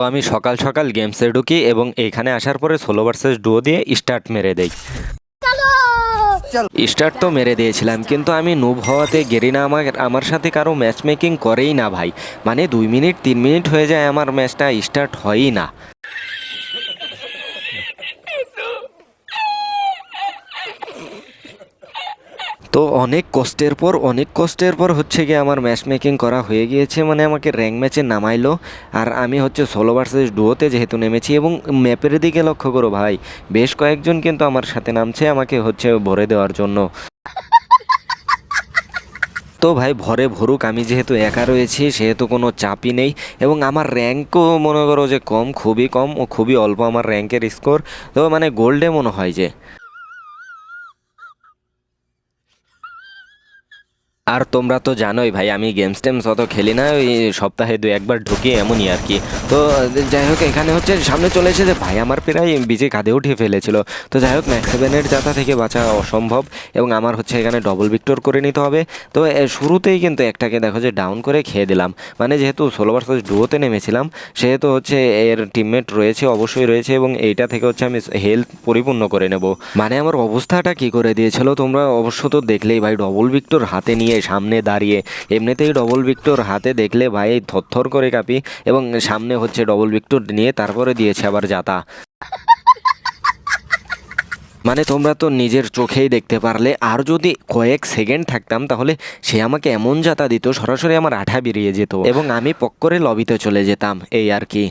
তো আমি সকাল সকাল গেমসে ঢুকি এবং এইখানে আসার পরে ষোলো ভার্সেস ডুও দিয়ে স্টার্ট মেরে দেই। স্টার্ট তো মেরে দিয়েছিলাম কিন্তু আমি নুব হওয়াতে গেরিনা আমার আমার সাথে কারও ম্যাচ মেকিং করেই না ভাই। মানে দুই মিনিট তিন মিনিট হয়ে যায় আমার ম্যাচটা স্টার্ট হয়ই না। তো অনেক কষ্টের পর, অনেক কষ্টের পর হচ্ছে গিয়ে আমার ম্যাচ মেকিং করা হয়ে গিয়েছে মানে আমাকে র্যাঙ্ক ম্যাচে নামাইলো। আর আমি হচ্ছে ষোলো ভার্সেস ডুয়োতে যেহেতু নেমেছি এবং ম্যাপের দিকে লক্ষ্য করো ভাই, বেশ কয়েকজন কিন্তু আমার সাথে নামছে আমাকে হচ্ছে ভরে দেওয়ার জন্য। তো ভাই, ভরে ভরুক, আমি যেহেতু একা রয়েছি, সেহেতু কোনো চাপই নেই এবং আমার র্যাঙ্কও মনে করো যে কম, খুবই কম, ও খুবই অল্প আমার র্যাঙ্কের স্কোর তো মানে গোল্ডে মনে হয় যে। আর তোমরা তো জানোই ভাই, আমি গেমস টেমস অত খেলি না, ওই সপ্তাহে দু একবার ঢুকি এমনই আর কি। তো, যাই হোক, এখানে হচ্ছে সামনে চলে এসেছে ভাই আমার প্রায় বিজে কাঁধে উঠিয়ে ফেলেছিল। তো যাই হোক ম্যাক্স সেভেনের যাতা থেকে বাঁচা অসম্ভব এবং আমার হচ্ছে এখানে ডবল ভিক্টর করে নিতে হবে। তো শুরুতেই কিন্তু একটাকে দেখো যে ডাউন করে খেয়ে দিলাম। মানে যেহেতু ষোলো ভার্সেস ডুয়োতে নেমেছিলাম, সেহেতু হচ্ছে এর টিমমেট রয়েছে, অবশ্যই রয়েছে এবং এইটা থেকে হচ্ছে আমি হেলথ পরিপূর্ণ করে নেব। মানে আমার অবস্থাটা কি করে দিয়েছিল তোমরা অবশ্য তো দেখলেই ভাই ডবল ভিক্টর হাতে নিয়ে সামনে দাঁড়িয়ে। এমনিতেই ডবল ভিক্টর হাতে দেখলে ভাই থরথর করে কাঁপি এবং সামনে হচ্ছে ডবল ভিক্টর নিয়ে তারপরে দিয়েছে আবার যাতা। মানে তোমরা তো নিজের চোখেই দেখতে পারলে, আর যদি কয়েক সেকেন্ড থাকতাম তাহলে সে আমাকে এমন যাতা দিত, সরাসরি আমার আঠা বেরিয়ে যেত। এবং আমি পক করে লবিতে চলে যেতাম, এই আর কি।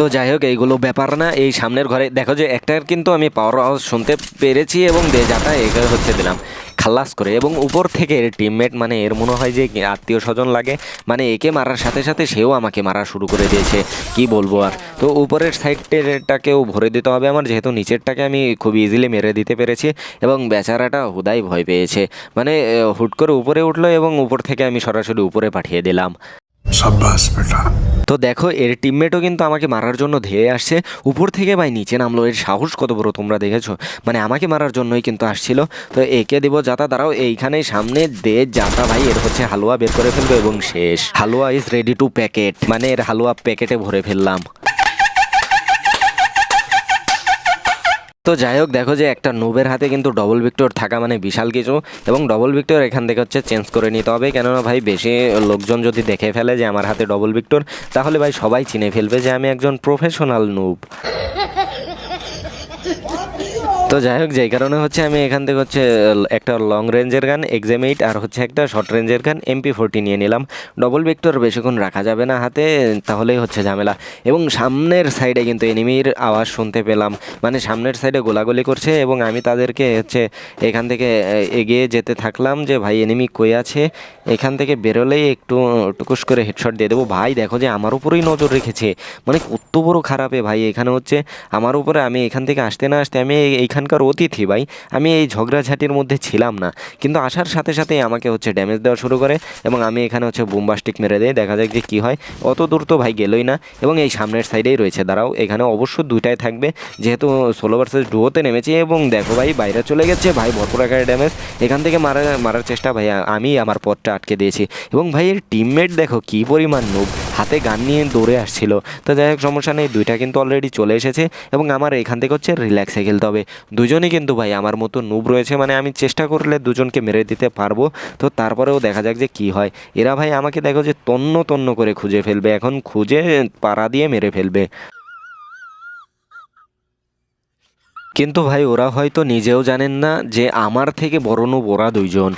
তো যাই হোক, এইগুলো ব্যাপার না। এই সামনের ঘরে, দেখো যে একটার কিন্তু আমি পাওয়ার আওয়াজ শুনতে পেরেছি এবং যাটা এগিয়ে হচ্ছে দিলাম খাল্লাস করে। এবং উপর থেকে এর টিমমেট মানে এর মনে হয় যে আত্মীয় স্বজন লাগে মানে একে মারার সাথে সাথে সেও আমাকে মারা শুরু করে দিয়েছে। কি বলব আর? তো উপরের সাইডটাকেও ভরে দিতে হবে আমার, যেহেতু নিচেরটাকে আমি খুব ইজিলি মেরে দিতে পেরেছি এবং বেচারাটা হুদাই ভয় পেয়েছে। মানে হুট করে উপরে উঠল এবং উপর থেকে আমি সরাসরি উপরে পাঠিয়ে দিলাম। সাব্বাস, বেটা। তো দেখো, এর টিমমেটও কিন্তু আমাকে মারার জন্য ধেয়ে আসছে। উপর থেকে ভাই নিচে নামলো, এর সাহস কত বড় তোমরা দেখেছ? মানে আমাকে মারার জন্যই কিন্তু আসছিল। তো একে দেবো যাতা, দাঁড়াও, এইখানে সামনে দে যাতা ভাই, এর হচ্ছে হালুয়া বের করে ফেলব এবং শেষ। Halwa is ready two packet মানে এর হালুয়া প্যাকেটে ভরে ফেললাম। তো যাই হোক, দেখো যে একটা নোবের হাতে কিন্তু ডবল ভিক্টর থাকা মানে বিশাল কিছু এবং ডবল ভিক্টর এখান থেকে হচ্ছে চেঞ্জ করে নিতে হবে। কেননা ভাই, বেশি লোকজন যদি দেখে ফেলে যে আমার হাতে ডবল ভিক্টর তাহলে ভাই সবাই চিনে ফেলবে যে আমি একজন প্রফেশনাল নুব তো যাই হোক, যেই কারণে হচ্ছে আমি এখান থেকে হচ্ছে, একটা লং রেঞ্জের গান এক্সাম এইট আর হচ্ছে একটা শর্ট রেঞ্জের গান এমপি ফোরটি নিয়ে নিলাম। ডবল ভিক্টর বেশিক্ষণ রাখা যাবে না হাতে, তাহলেই হচ্ছে ঝামেলা। এবং সামনের সাইডে কিন্তু এনিমির আওয়াজ শুনতে পেলাম। মানে সামনের সাইডে গোলাগুলি করছে, এবং আমি তাদেরকে হচ্ছে এখান থেকে এগিয়ে যেতে থাকলাম যে, ভাই এনিমি কই আছে? এখান থেকে বেরোলেই একটু, টুকুস করে হেডশট দিয়ে দেবো। ভাই, দেখো যে, আমার উপরেই নজর রেখেছে। মানে কত বড় খারাপে, ভাই, এখানে হচ্ছে, আমার উপরে আমি এখান থেকে আসতে না আসতে আমি এই- এইখানকার অতিথি ভাই, আমি এই ঝগড়াঝাটির মধ্যে ছিলাম না। কিন্তু আসার সাথে সাথেই আমাকে হচ্ছে ড্যামেজ দেওয়া শুরু করে এবং আমি এখানে হচ্ছে বুমবাস্টিক মেরে দেয় দেখা যাক যে কী হয়। অত দূর তো ভাই গেলই না এবং এই সামনের সাইডেই রয়েছে। দাঁড়াও, এখানে অবশ্য দুইটাই থাকবে। যেহেতু ষোলো ভার্সেস ডুয়োতে নেমেছি এবং দেখো ভাই, বাইরে চলে গেছে। ভাই, ভরপুর আকারে ড্যামেজ এখান থেকে মারা, মারার চেষ্টা ভাই, আমি আমার পথটা আটকে দিয়েছি। এবং ভাই, এর টিমমেট দেখো কী পরিমাণ নুব হাতে গান নিয়ে দৌড়ে আসছিল। তো যাই হোক, সমস্যা নেই, দুইটা কিন্তু অলরেডি চলে এসেছে এবং আমার এখান থেকে হচ্ছে রিল্যাক্সে খেলতে হবে। দুজনই কিন্তু ভাই আমার মতো নুব রয়েছে মানে আমি চেষ্টা করলে দুজনকে মেরে দিতে পারব। তো তারপরেও দেখা যাক যে কি হয়। এরা ভাই আমাকে দেখো যে তন্ন তন্ন করে খুঁজে ফেলবে, এখন খুঁজে পাড়া দিয়ে মেরে ফেলবে। কিন্তু ভাই ওরা হয়তো নিজেও জানেন না যে আমার থেকে বড় নুব ওরা দুইজন।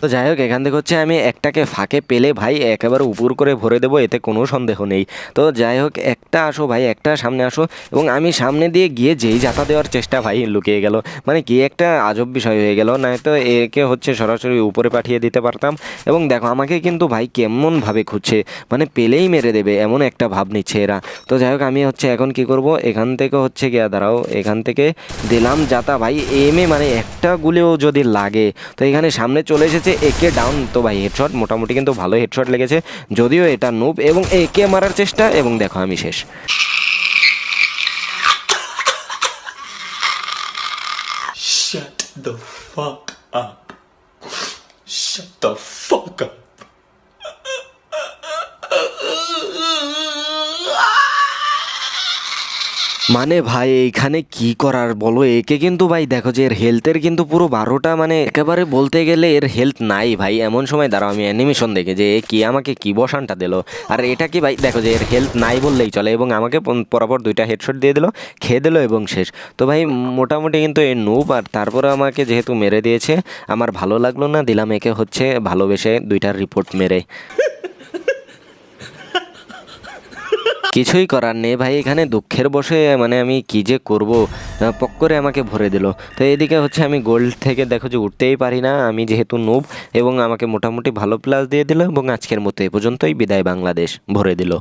তো যাই হোক, এখান থেকে হচ্ছে আমি একটাকে ফাঁকে পেলে ভাই একেবারে উপর করে ভরে দেবো, এতে কোনো সন্দেহ নেই। তো যাই হোক, একটা আসো ভাই, একটা সামনে আসো এবং আমি সামনে দিয়ে গিয়ে যেই যাতা দেওয়ার চেষ্টা ভাই লুকিয়ে গেল। মানে কি একটা আজব বিষয় হয়ে গেল, নয়তো একে হচ্ছে সরাসরি উপরে পাঠিয়ে দিতে পারতাম। এবং দেখো, আমাকে কিন্তু ভাই কেমনভাবে খুঁজছে মানে পেলেই মেরে দেবে এমন একটা ভাব নিচ্ছে এরা। তো যাই হোক, আমি হচ্ছে এখন কি করব, এখান থেকে হচ্ছে গিয়া, দাঁড়াও, এখান থেকে দিলাম যাতা ভাই এমে মানে একটা গুলেও যদি লাগে, তো এখানে সামনে চলে এসেছে। একে ডাউন তো ভাই হেডশট মোটামুটি কিন্তু ভালো হেডশট লেগেছে যদিও এটা নুব এবং একে মারার চেষ্টা এবং দেখো আমি শেষ Shut the fuck up. Shut the মানে ভাই, এইখানে কি করার বলো? একে কিন্তু ভাই, দেখো যে এর হেলথের কিন্তু পুরো বারোটা মানে একেবারে বলতে গেলে এর হেলথ নাই ভাই। এমন সময় দাঁড়াও, আমি অ্যানিমেশন দেখে যে কি আমাকে কি বসানটা দিল? আর এটা কি ভাই, দেখো যে এর হেলথ নাই বললেই চলে এবং আমাকে পরপর দুইটা হেডশট দিয়ে দিল, খেয়ে দিল এবং শেষ। তো ভাই, মোটামুটি কিন্তু এ নুব আর তারপরে আমাকে যেহেতু মেরে দিয়েছে, আমার ভালো লাগল না, দিলাম একে হচ্ছে ভালোবেসে দুইটার রিপোর্ট মেরে। কিছুই করার নেই ভাই, এখানে দুঃখের বসে মানে আমি কি যে করব? পক করে আমাকে ভরে দিল। তো এদিকে হচ্ছে আমি গোল্ড থেকে দেখো যে উঠতেই পারি না, আমি যেহেতু নুব এবং আমাকে মোটামুটি ভালো প্লাস দিয়ে দিল এবং আজকের মতো এ পর্যন্তই, বিদায় বাংলাদেশ, ভরে দিল।